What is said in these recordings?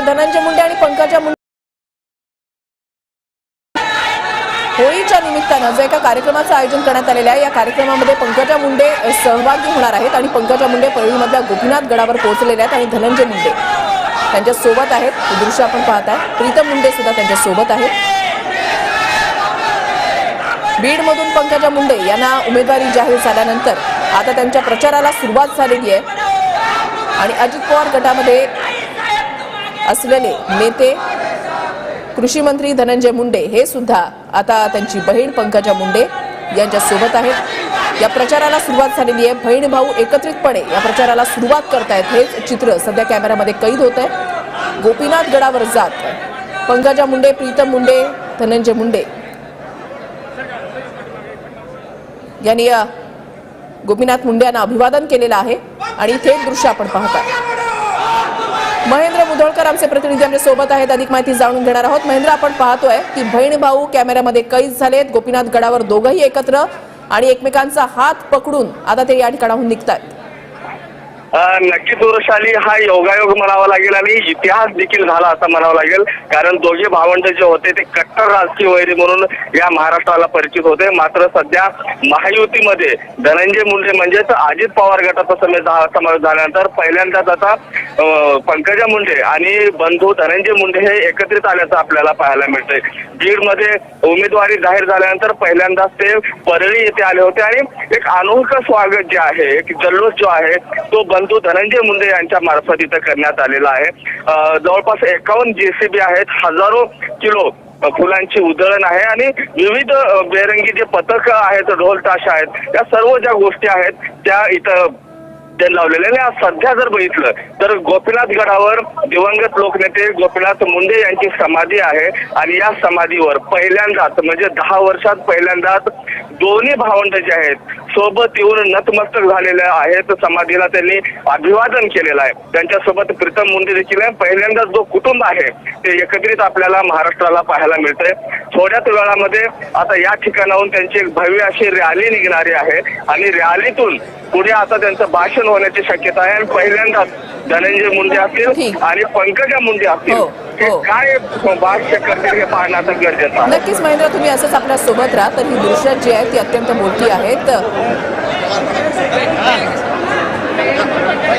धनंजय मुंडे आणि पंकजा मुंडे. होळीच्या निमित्तानं जो एका कार्यक्रमाचं आयोजन करण्यात आलेलं आहे या कार्यक्रमामध्ये पंकजा मुंडे सहभागी होणार आहेत आणि पंकजा मुंडे परळीमधल्या गोपीनाथ गडावर पोहोचलेले आहेत आणि धनंजय मुंडे त्यांच्यासोबत आहेत. हे दृश्य आपण पाहताय. प्रीतम मुंडे सुद्धा त्यांच्यासोबत आहेत. बीडमधून पंकजा मुंडे यांना उमेदवारी जाहीर झाल्यानंतर आता त्यांच्या प्रचाराला सुरुवात झालेली आहे. आणि अजित पवार गटामध्ये असलेले नेते कृषी मंत्री धनंजय मुंडे हे सुद्धा आता त्यांची बहीण पंकजा मुंडे यांच्या सोबत आहेत. या प्रचाराला सुरुवात झालेली आहे. बहीण भाऊ एकत्रितपणे या प्रचाराला सुरुवात करतायत हेच चित्र सध्या कॅमेऱ्यामध्ये कैद होत आहे. गोपीनाथ गडावर जात पंकजा मुंडे प्रीतम मुंडे धनंजय मुंडे यांनी गोपीनाथ मुंडे यांना अभिवादन केलेलं आहे आणि थेट दृश्य आपण पाहत महेंद्र मुधोळकर आमचे प्रतिनिधी आमच्यासोबत आहेत. अधिक माहिती जाणून घेणार आहोत. महेंद्र आपण पाहतोय की बहीण भाऊ कॅमेऱ्यामध्ये कैद झालेत. गोपीनाथ गडावर दोघंही एकत्र आणि एकमेकांचा हात पकडून आता ते या ठिकाणाहून निघतात नक्कीच वृषाली हा योगायोग म्हणावा लागेल आणि इतिहास देखील झाला असं म्हणावं लागेल. कारण दोघे भावंड जे होते ते कट्टर राजकीय वैरी म्हणून या महाराष्ट्राला परिचित होते. मात्र सध्या महायुतीमध्ये धनंजय मुंडे म्हणजेच अजित पवार गटाचा समेत समावेश झाल्यानंतर पहिल्यांदाच आता पंकजा मुंडे आणि बंधू धनंजय मुंडे हे एकत्रित आल्याचं आपल्याला पाहायला मिळतंय. बीडमध्ये उमेदवारी जाहीर झाल्यानंतर पहिल्यांदाच ते परळी येथे आले होते आणि एक अनोखं स्वागत जे आहे एक जल्लोष जो आहे तो परंतु धनंजय मुंडे यांच्या मार्फत इथं करण्यात आलेला आहे. जवळपास एकावन्न जेसीबी आहेत हजारो किलो फुलांची उधळण आहे आणि विविध बेरंगी जे पथक आहेत ढोल ताशा आहेत या सर्व ज्या गोष्टी आहेत त्या इथं ते लावलेले आणि सध्या जर बघितलं तर गोपीनाथ गडावर दिवंगत लोकनेते गोपीनाथ मुंडे यांची समाधी आहे. आणि या समाधीवर पहिल्यांदाच म्हणजे दहा वर्षात पहिल्यांदाच दोन्ही भावंड जे आहेत सोबत येऊन नतमस्तक झालेले आहेत. समाधीला त्यांनी अभिवादन केलेलं आहे. त्यांच्यासोबत प्रीतम मुंडे देखील आहे. पहिल्यांदाच जो कुटुंब आहे ते एकत्रित आपल्याला महाराष्ट्राला पाहायला मिळतंय. थोड्याच वेळामध्ये आता या ठिकाणाहून त्यांची एक भव्य अशी रॅली निघणारी आहे. आणि रॅलीतून पुढे आता त्यांचं भाषण होण्याची शक्यता आहे. आणि पहिल्यांदाच धनंजय मुंडे असतील. आणि पंकजा मुंडे असतील. हो, हे हो. काय भाष्य करतील हे पाहणं आता गरजेचं आहे. नक्कीच महेंद्र तुम्ही असंच आपल्यासोबत राहा. तर ही दृश्य जी आहेत ती अत्यंत मोठी आहेत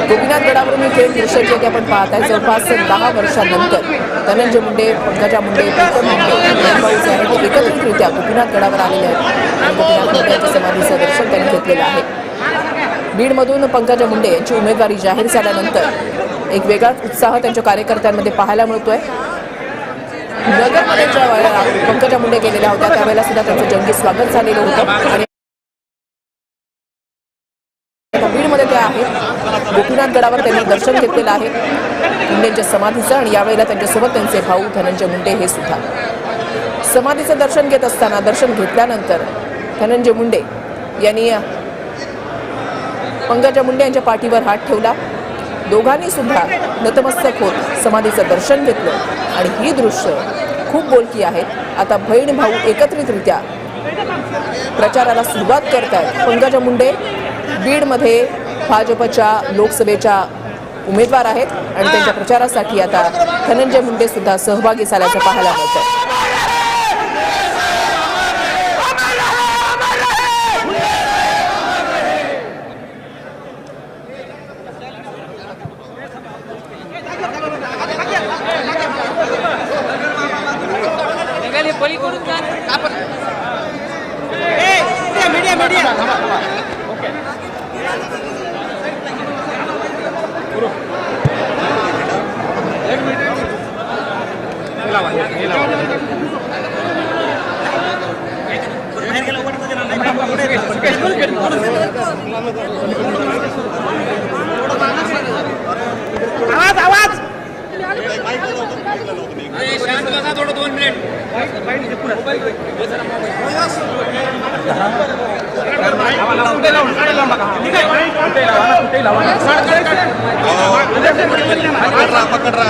गोपीनाथ गडावरून इथे दृश्य जे आपण पाहत आहे. जवळपास दहा वर्षांनंतर. धनंजय मुंडे पंकजा मुंडे प्रीतम मुंडे एकत्रितरित्या गोपीनाथ गडावर आलेले आहेत. गोपीनाथ मुंडे समाधीचं दर्शन त्यांनी घेतलेलं आहे. बीडमधून पंकजा मुंडे यांची उमेदवारी जाहीर झाल्यानंतर एक वेगळाच उत्साह त्यांच्या कार्यकर्त्यांमध्ये पाहायला मिळतोय. नगरमध्ये ज्या वेळेला पंकजा मुंडे गेलेल्या होत्या. त्यावेळेला सुद्धा त्यांचं जंगी स्वागत झालेलं होतं. आणि बीडमध्ये त्या आहेत. गोपीनाथ गडावर त्यांनी दर्शन घेतलेलं आहे. मुंडेंच्या समाधीचं आणि यावेळेला त्यांच्यासोबत त्यांचे भाऊ धनंजय मुंडे हे सुद्धा. समाधीचं दर्शन घेत असताना दर्शन घेतल्यानंतर धनंजय मुंडे यांनी पंकजा मुंडे यांच्या पाठीवर हात ठेवला. दोघांनी सुद्धा नतमस्तक होत समाधीचं दर्शन घेतलं. आणि ही दृश्य खूप बोलकी आहेत आता बहीण भाऊ एकत्रितरित्या प्रचाराला सुरुवात करत आहेत पंकजा मुंडे बीडमध्ये भाजपच्या लोकसभेच्या उमेदवार आहेत आणि त्यांच्या प्रचारासाठी आता धनंजय मुंडे सुद्धा सहभागी झाल्याचं पाहायला मिळतं आवाज आवाज. शांत बसा थोडं दोन मिनिट. पकडरा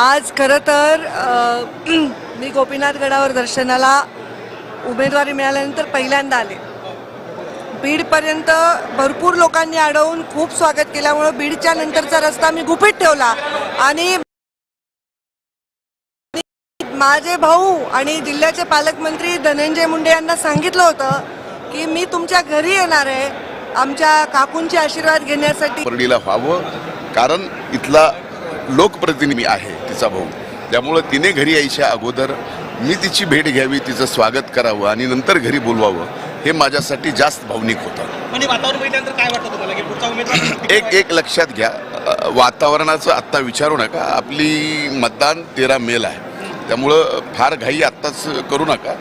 आज खरं तर मी गोपीनाथ गडावर दर्शनाला उमेदवारी मिळाल्यानंतर पहिल्यांदा आले. बीडपर्यंत भरपूर लोकांनी अडवून खूप स्वागत केल्यामुळं बीडच्या नंतरचा रस्ता मी गुपित ठेवला आणि माझे भाऊ आणि जिल्ह्याचे पालकमंत्री धनंजय मुंडे यांना सांगितलं होतं की मी तुमच्या घरी येणार आहे आमच्या काकूंचे आशीर्वाद घेण्यासाठी. परडीला व्हावं. कारण इथला लोकप्रतिनिधी आहे तिचा भाऊ. त्यामुळं तिने घरी यायच्या अगोदर मी तिची भेट घ्यावी तिचं स्वागत करावं आणि नंतर घरी बोलवावं हे माझ्यासाठी जास्त भावनिक होतं. म्हणजे एक एक लक्षात घ्या. वातावरणाचं आत्ता विचारू नका. आपली मतदान तेरा मेला आहे. त्यामुळं फार घाई आत्ताच करू नका.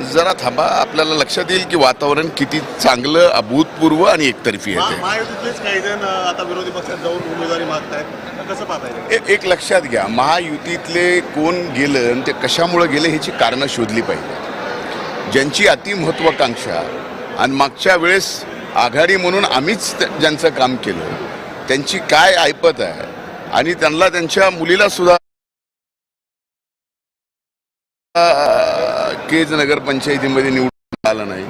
जरा थांबा आपल्याला लक्षात येईल की वातावरण किती चांगलं अभूतपूर्व आणि एकतर्फी पाहताय एक लक्षात घ्या महायुतीतले कोण गेलं आणि ते कशामुळं गेले ह्याची कारणं शोधली पाहिजे. ज्यांची अतिमहत्वाकांक्षा आणि मागच्या वेळेस आघाडी म्हणून आम्हीच ज्यांचं काम केलं त्यांची काय ऐपत आहे आणि त्यांना त्यांच्या मुलीला सुद्धा केज नगरपंचायतीमध्ये निवडून आलं नाही.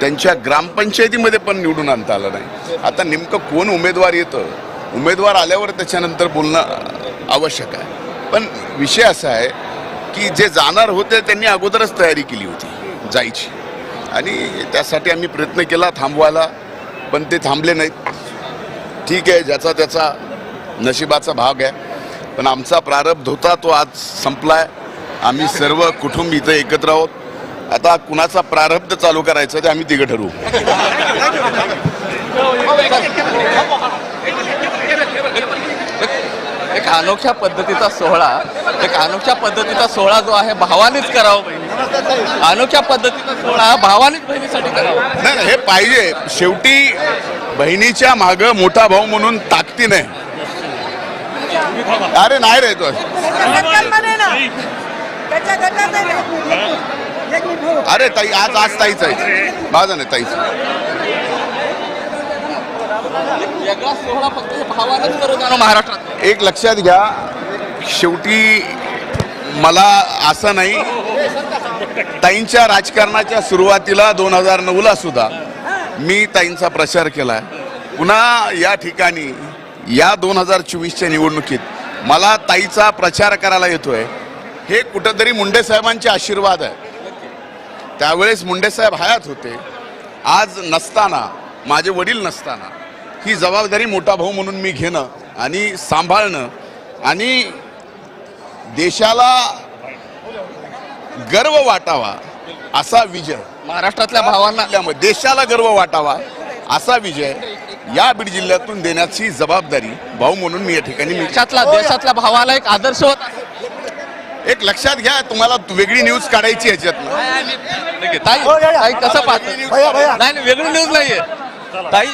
त्यांच्या ग्रामपंचायतीमध्ये पण निवडून आणता आलं नाही. आता नेमकं कोण उमेदवार येतं? उमेदवार आल्यावर त्याच्यानंतर बोलणं आवश्यक आहे. पण विषय असा आहे की जे जाणार होते त्यांनी अगोदरच तयारी केली होती जायची. आणि त्यासाठी आम्ही प्रयत्न केला थांबवायला पण ते थांबले नाहीत. ठीक आहे ज्याचा त्याचा नशिबाचा भाग आहे. पण आमचा प्रारब्ध होता तो आज संपला आहे आम्ही सर्व कुटुंब इथं एकत्र आहोत. आता कुणाचा प्रारब्ध चालू करायचं ते आम्ही तिघं ठरवू. एक अनोख्या पद्धतीचा सोहळा एक अनोख्या पद्धतीचा सोहळा जो आहे भावानेच करावा बहिणी. अनोख्या पद्धतीचा सोहळा भावानेच बहिणीसाठी करावा. नाही नाही, हे पाहिजे. शेवटी बहिणीच्या माग मोठा भाऊ म्हणून ताकदीने अरे नाही रे तो आहे ना. अरे ताई आज आज ताईच आहे. माझा नाही ताईच. हे महाराष्ट्रात. एक लक्षात घ्या शेवटी मला असं नाही ताईंच्या राजकारणाच्या सुरुवातीला दोन हजार नऊला सुद्धा मी ताईंचा प्रचार केला पुन्हा या ठिकाणी या दोन हजार चोवीसच्या निवडणुकीत मला ताईचा प्रचार करायला येतोय. हे कुठंतरी मुंडे साहेबांचे आशीर्वाद आहे. त्यावेळेस मुंडे साहेब हयात होते. आज नसताना माझे वडील नसताना ही जबाबदारी मोठा भाऊ म्हणून मी घेणं आणि सांभाळणं आणि देशाला गर्व वाटावा असा विजय. महाराष्ट्रातल्या भावांना देशाला गर्व वाटावा असा विजय या बीड जिल्ह्यातून देण्याची जबाबदारी भाऊ म्हणून मी या ठिकाणी देशातल्या भावाला एक आदर्श होता एक लक्षात घ्या तुम्हाला वेगळी न्यूज काढायची ह्याच्यातनं ताई ताई कसं पाहतो? नाही नाही, वेगळी न्यूज नाहीये. ताई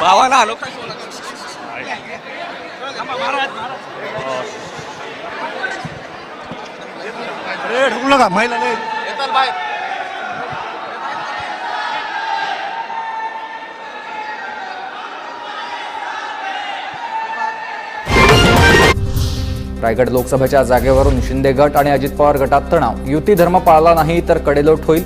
भावाला अनोखा सोहळा. येताल बाहेर. रायगड लोकसभेच्या जागेवरून शिंदे गट आणि अजित पवार गटात तणाव. युती धर्म पाळला नाही तर कडेलोट होईल.